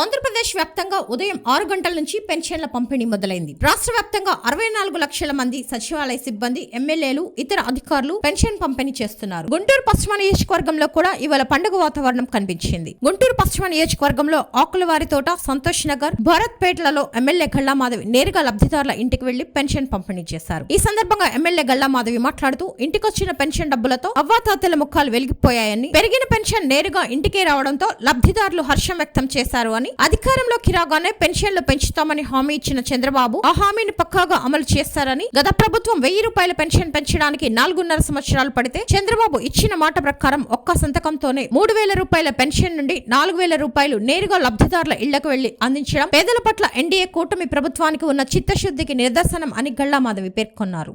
ఆంధ్రప్రదేశ్ వ్యాప్తంగా ఉదయం ఆరు గంటల నుంచి పెన్షన్ల పంపిణీ మొదలైంది. రాష్ట్ర వ్యాప్తంగా అరవై నాలుగు లక్షల మంది సచివాలయ సిబ్బంది ఎమ్మెల్యేలు ఇతర అధికారులు పెన్షన్ పంపిణీ చేస్తున్నారు. గుంటూరు పశ్చిమ నియోజకవర్గంలో కూడా ఇవాళ పండుగ వాతావరణం కనిపించింది. గుంటూరు పశ్చిమ నియోజకవర్గంలో ఆకులవారి తోట సంతోష్ నగర్ భారత్ పేటలలో ఎమ్మెల్యే గల్లా మాధవి నేరుగా లబ్ధిదారుల ఇంటికి వెళ్ళి పెన్షన్ పంపిణీ చేశారు. ఈ సందర్భంగా ఎమ్మెల్యే గల్లా మాధవి మాట్లాడుతూ ఇంటికొచ్చిన పెన్షన్ డబ్బులతో అవ్వాతాతల ముఖాలు వెలిగిపోయాయని పెరిగిన పెన్షన్ నేరుగా ఇంటికే రావడంతో లబ్ధిదారులు హర్షం వ్యక్తం చేశారు అని అధికారంలోకి రాగానే పెన్షన్లు పెంచుతామని హామీ ఇచ్చిన చంద్రబాబు ఆ హామీని పక్కాగా అమలు చేస్తారని గత ప్రభుత్వం వెయ్యి రూపాయల పెన్షన్ పెంచడానికి నాలుగున్నర సంవత్సరాలు పడితే చంద్రబాబు ఇచ్చిన మాట ప్రకారం ఒక్క సంతకంతోనే మూడు వేల రూపాయల పెన్షన్ నుండి నాలుగు వేల రూపాయలు నేరుగా లబ్ధిదారుల ఇళ్ళకు వెళ్ళి అందించడం పేదల పట్ల ఎన్డీఏ కూటమి ప్రభుత్వానికి ఉన్న చిత్తశుద్ధికి నిదర్శనం అని గళ్ళా మాధవి పేర్కొన్నారు.